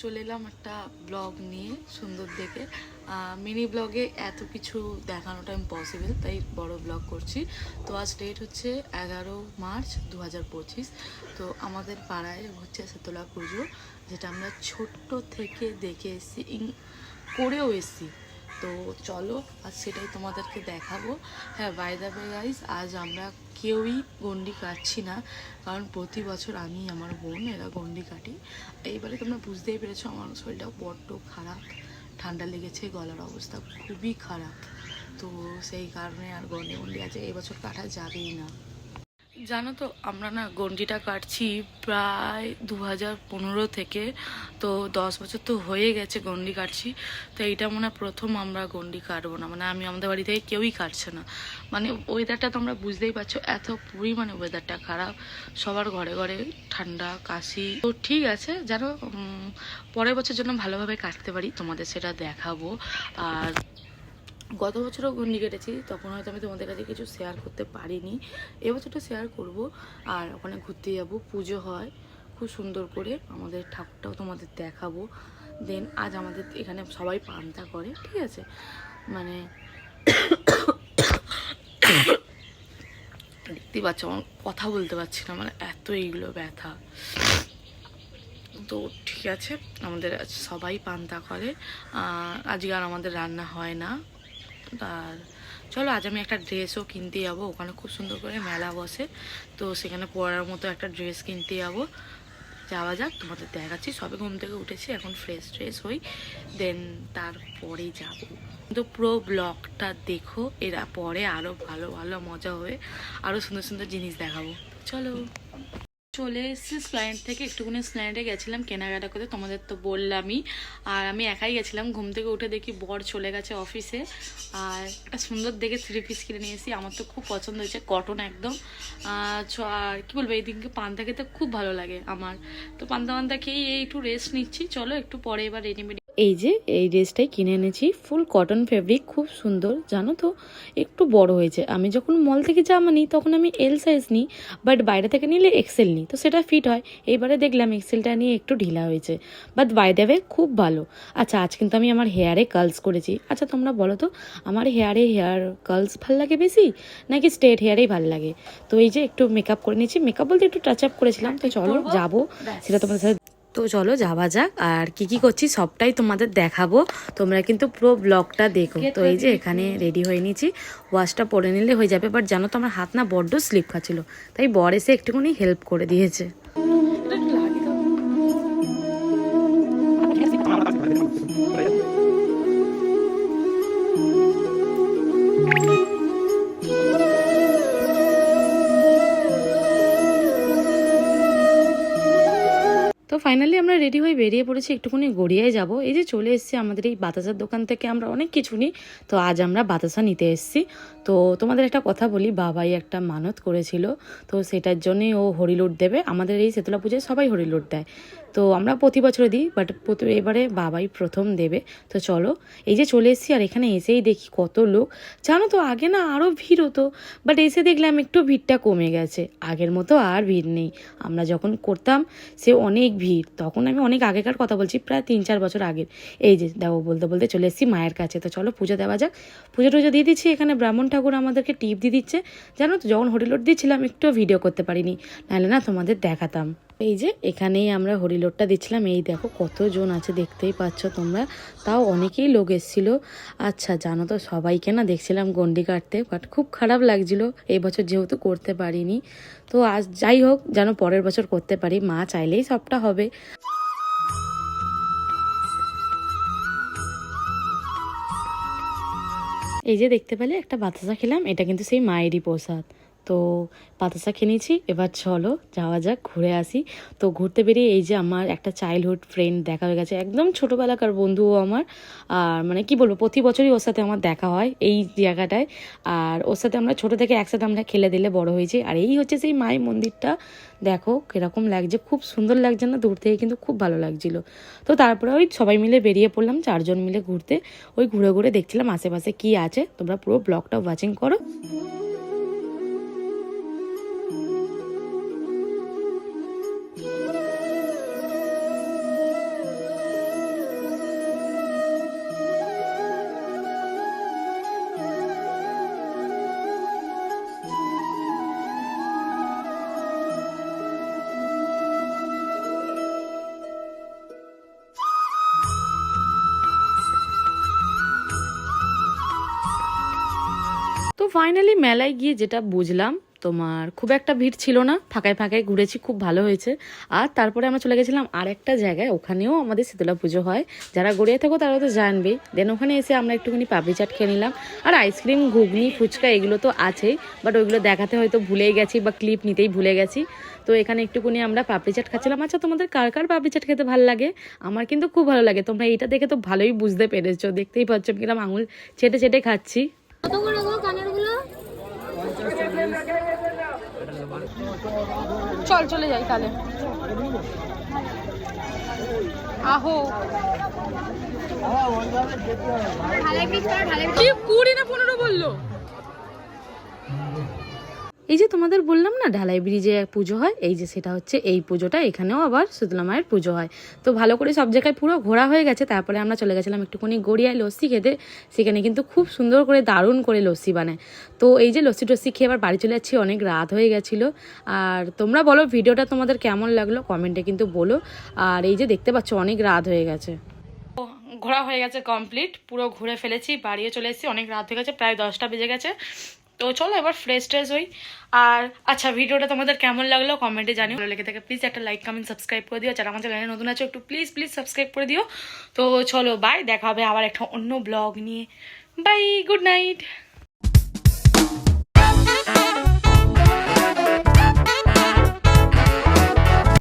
চলে এলাম একটা ব্লগ নিয়ে, সুন্দর দেখে। মিনি ব্লগে এত কিছু দেখানোটা ইম্পসিবল তাই বড় ব্লগ করছি। তো আজ ডেট হচ্ছে এগারো মার্চ দু হাজার পঁচিশ। তো আমাদের পাড়ায় হচ্ছে শীতলা পুজো, যেটা আমরা ছোট্ট থেকে দেখে এসেছি করেও এসেছি। তো চলো, আজ সেটাই তোমাদেরকে দেখাবো। হ্যাঁ বাই দ্য আজ আমরা কেউই গন্ডি কাটছি না, কারণ প্রতি বছর আমি, আমার বোন, এরা গন্ডি কাটি। এইবারে তোমরা বুঝতেই পেরেছ, আমার শরীরটা বড্ড খারাপ। ঠান্ডা লেগেছে, গলার অবস্থা খুবই খারাপ। তো সেই কারণে আর গন্ডি গন্ডি আছে, এই বছর কাটা যাবেই না। জানো তো, আমরা না গন্ডিটা কাটছি প্রায় দু হাজার পনেরো থেকে, তো দশ বছর তো হয়ে গেছে গন্ডি কাটছি, তো এইটা মনে প্রথম আমরা গন্ডি কাটবো না মানে আমি আমাদের বাড়ি থেকে কেউই কাটছে না। মানে ওয়েদারটা তোমরা বুঝতেই পারছ, এত পরিমাণে ওয়েদারটা খারাপ, সবার ঘরে ঘরে ঠান্ডা, কাশি। তো ঠিক আছে, জানো পরের বছর জন্য ভালোভাবে কাটতে পারি, তোমাদের সেটা দেখাবো। আর গত বছরও গন্ডি কেটেছি, তখন হয়তো আমি তোমাদের কাছে কিছু শেয়ার করতে পারিনি। এবছরটা শেয়ার করব, আর ওখানে ঘুরতে যাব, পুজো হয়, খুব সুন্দর করে আমাদের ঠাকুরটাও তোমাদের দেখাবো। দেন আজ আমাদের এখানে সবাই পান্তা করে, ঠিক আছে? মানে দেখতেই পাচ্ছ, আমার কথা বলতে পারছি না মানে এত এইগুলো ব্যথা। তো ঠিক আছে, আমাদের সবাই পান্তা করে আজকে আর আমাদের রান্না হয় না। আর চলো, আজ আমি একটা ড্রেসও কিনতে যাব। ওখানে খুব সুন্দর করে মেলা বসে। তো সেখানে পরার মতো একটা ড্রেস কিনতে যাব। যাওয়া যাক, তোমাদের দেখাচ্ছি। সবে ঘুম থেকে উঠেছি, এখন ফ্রেশ ট্রেশ হই। দেন তারপরে যাব। কিন্তু পুরো ব্লগটা দেখো, এরা পরে আরও ভালো ভালো মজা হবে। আরও সুন্দর সুন্দর জিনিস দেখাবো। চলো। চলে এসেছি স্প্লাইন্ড থেকে। একটুখানি স্প্লাইন্ডে গেছিলাম, কেনাকাটা করতে। তোমাদের তো বললামই। আর আমি একাই গেছিলাম ঘুম থেকে উঠে দেখি বর চলে গেছে অফিসে। আর একটা সুন্দর দেখে থ্রি পিস কিনে নিয়ে এসেছি। আমার তো খুব পছন্দ হয়েছে, কটন একদম। আর কি বলব এই দিনকে পান্তা খেতে খুব ভালো লাগে আমার। তো পান্তা পান্তা খেয়েই এই একটু রেস্ট নিচ্ছি। চলো একটু পরে এবার রেডিমেড এই যে এই ড্রেসটাই কিনে এনেছি। ফুল কটন ফেব্রিক খুব সুন্দর। জানো তো একটু বড় হয়েছে। আমি যখন মল থেকে জামা নিই তখন আমি এল সাইজ নিই বাট বাইরে থেকে নিলে এক্সেল নিই। তো সেটা ফিট হয়। এইবারে দেখলাম এক্সেলটা নিয়ে একটু ঢিলা হয়েছে। বাট বাই খুব ভালো। আচ্ছা আজ কিন্তু আমি আমার হেয়ারে কার্লস করেছি। আচ্ছা তোমরা বলো তো আমার হেয়ারে হেয়ার কার্লস ভালো লাগে বেশি নাকি স্ট্রেট হেয়ারেই ভালো লাগে? তো এই যে একটু মেকআপ করে নিয়েছি। মেকআপ বলতে একটু টাচ আপ করেছিলাম। তো চলো যাব। সেটা তোমাদের সাথে তো চলো যাওয়া যাক। আর কি কি করছি সবটাই তোমাদের দেখাবো। তোমরা কিন্তু পুরো ব্লগটা দেখো। তো এই যে এখানে রেডি হয়ে নিয়েছি। ওয়াশটা পরে নিলে হয়ে যাবে। বাট জানো তো আমার হাত না বড্ড স্লিপ খাচ্ছিল তাই বর এসে একটুখানি হেল্প করে দিয়েছে। তো ফাইনালি আমরা রেডি হয়ে বেরিয়ে পড়েছি, একটুখানি গড়িয়ায় যাব। এই যে চলে এসেছি আমাদের এই বাতাসার দোকান থেকে, আমরা অনেক কিছু নিই। তো আজ আমরা বাতাসা নিতে এসেছি। তো তোমাদের একটা কথা বলি, বাবাই একটা মানত করেছিল। তো সেটার জন্যই ও হরিলুট দেবে। আমাদের এই শীতলা পুজোয় সবাই হরিলুট দেয়। তো আমরা প্রতি বছর দিই বাট এবারে বাবাই প্রথম দেবে। তো চলো, এই যে চলে এসেছি আর এখানে এসেই দেখি কত লোক। জানো তো, আগে না আরও ভিড় হতো বাট এসে দেখলাম একটু ভিড়টা কমে গেছে। আগের মতো আর ভিড় নেই। আমরা যখন করতাম, সে অনেক ভিড়। তখন আমি অনেক আগেকার কথা বলছি, প্রায় তিন চার বছর আগের। এই যে, দেখো, বলতে বলতে চলে এসেছি মায়ের কাছে। তো চলো, পুজো দেওয়া যাক। পুজো টুজো দিয়ে দিচ্ছি। এখানে ব্রাহ্মণ ঠাকুর আমাদেরকে টিপ দিয়ে দিচ্ছে। জানো তো, যখন হরিলোট দিচ্ছিলাম একটু ভিডিও করতে পারিনি। নাহলে না তোমাদের দেখাতাম। এই যে এখানেই আমরা হরিলোটটা দিচ্ছিলাম। এই দেখো কতজন আছে দেখতেই পাচ্ছ তোমরা। তাও অনেকেই লোক এসেছিল। আচ্ছা জানো তো সবাইকে না দেখছিলাম গন্ডি কাটতে বাট খুব খারাপ লাগছিল। এই বছর যেহেতু করতে পারিনি। তো আজ যাই হোক, যেন পরের বছর করতে পারি। মা চাইলেই সবটা হবে। এই যে দেখতে পেলে একটা বাতাসা খেলাম। এটা কিন্তু সেই মায়েরই প্রসাদ। তো বাতাসা খেয়ে নিয়েছি। এবার চলো যাওয়া যাক, ঘুরে আসি। তো ঘুরতে বেরিয়ে এই যে আমার একটা চাইল্ডহুড ফ্রেন্ড দেখা হয়ে গেছে, একদম ছোটোবেলাকার বন্ধুও আমার। আর মানে কি বলব, প্রতি বছরই ওর সাথে আমার দেখা হয় এই জায়গাটায়। আর ওর সাথে আমরা ছোটো থেকে একসাথে আমরা খেলে দিলে বড় হয়েছি। আর এই হচ্ছে সেই মায়ের মন্দিরটা। দেখো কীরকম লাগছে, খুব সুন্দর লাগছে না, দূর থেকে কিন্তু খুব ভালো লাগছিল। তো তারপরে ওই সবাই মিলে বেরিয়ে পড়লাম, চারজন মিলে ঘুরতে। ওই ঘুরে ঘুরে দেখছিলাম আশেপাশে কি আছে। তোমরা পুরো ব্লগটা ওয়াচিং করো। ফাইনালি মেলায় গিয়ে যেটা বুঝলাম, তোমার খুব একটা ভিড় ছিল না, ফাঁকায় ফাঁকায় ঘুরেছি, খুব ভালো হয়েছে। আর তারপরে আমরা চলে গেছিলাম আর একটা জায়গায়, ওখানেও আমাদের শীতলা পুজো হয়। যারা গড়িয়ে থাকো তারা তো জানবেই দেন ওখানে এসে আমরা একটুখানি পাপড়ি চাট খেয়ে নিলাম। আর আইসক্রিম ঘুগনি, ফুচকা এগুলো তো আছেই বাট ওইগুলো দেখাতে হয়তো ভুলেই গেছি বা ক্লিপ নিতেই ভুলে গেছি। তো এখানে একটুকুনি আমরা পাপড়ি চাট খাচ্ছিলাম। আচ্ছা তোমাদের কার কার পাপড়ি চাট খেতে ভালো লাগে? আমার কিন্তু খুব ভালো লাগে। তোমরা এইটা দেখে তো ভালোই বুঝতে পেরেছ। দেখতেই পাচ্ছ কিরম আঙুল ছেটে ছেটে খাচ্ছি। কত করে গো কানের চল চলে যাই তাহলে। আহো। কি কুড়ি না পনেরো বলল? এই যে তোমাদের বললাম না, ঢালাই ব্রিজে পুজো হয়, এই যে সেটা হচ্ছে এই পুজোটা, এখানেও আবার শীতলা মায়ের পুজো হয়। তো ভালো করে সব জায়গায় পুরো ঘোরা হয়ে গেছে, তারপরে আমরা চলে গেছিলাম একটুখানি গড়িয়ায় লস্যি খেতে। সেখানে কিন্তু খুব সুন্দর করে দারুণ করে লস্যি বানায়। তো এই যে লস্যি টস্যি খেয়ে আবার বাড়ি চলে যাচ্ছি, অনেক রাত হয়ে গেছিল। আর তোমরা বলো, ভিডিওটা তোমাদের কেমন লাগল? কমেন্টে কিন্তু বলো। আর এই যে দেখতে পাচ্ছ, অনেক রাত হয়ে গেছে। ঘোরা হয়ে গেছে কমপ্লিট পুরো ঘুরে ফেলেছি বাড়িও চলে এসেছি, অনেক রাত হয়ে গেছে, প্রায় দশটা বেজে গেছে। তো চলো এবার ফ্রেশ ট্রেশ হই। আর আচ্ছা ভিডিওটা তোমাদের কেমন লাগল কমেন্টে জানি ভালো লেগে থাকে প্লিজ একটা লাইক কমেন্ট সাবস্ক্রাইব করে দিও। যারা আমার চ্যানেলে নতুন আছে, একটু প্লিজ প্লিজ সাবস্ক্রাইব করে দিও। তো চলো বাই দেখা হবে আবার একটা অন্য ব্লগ নিয়ে। Bye good night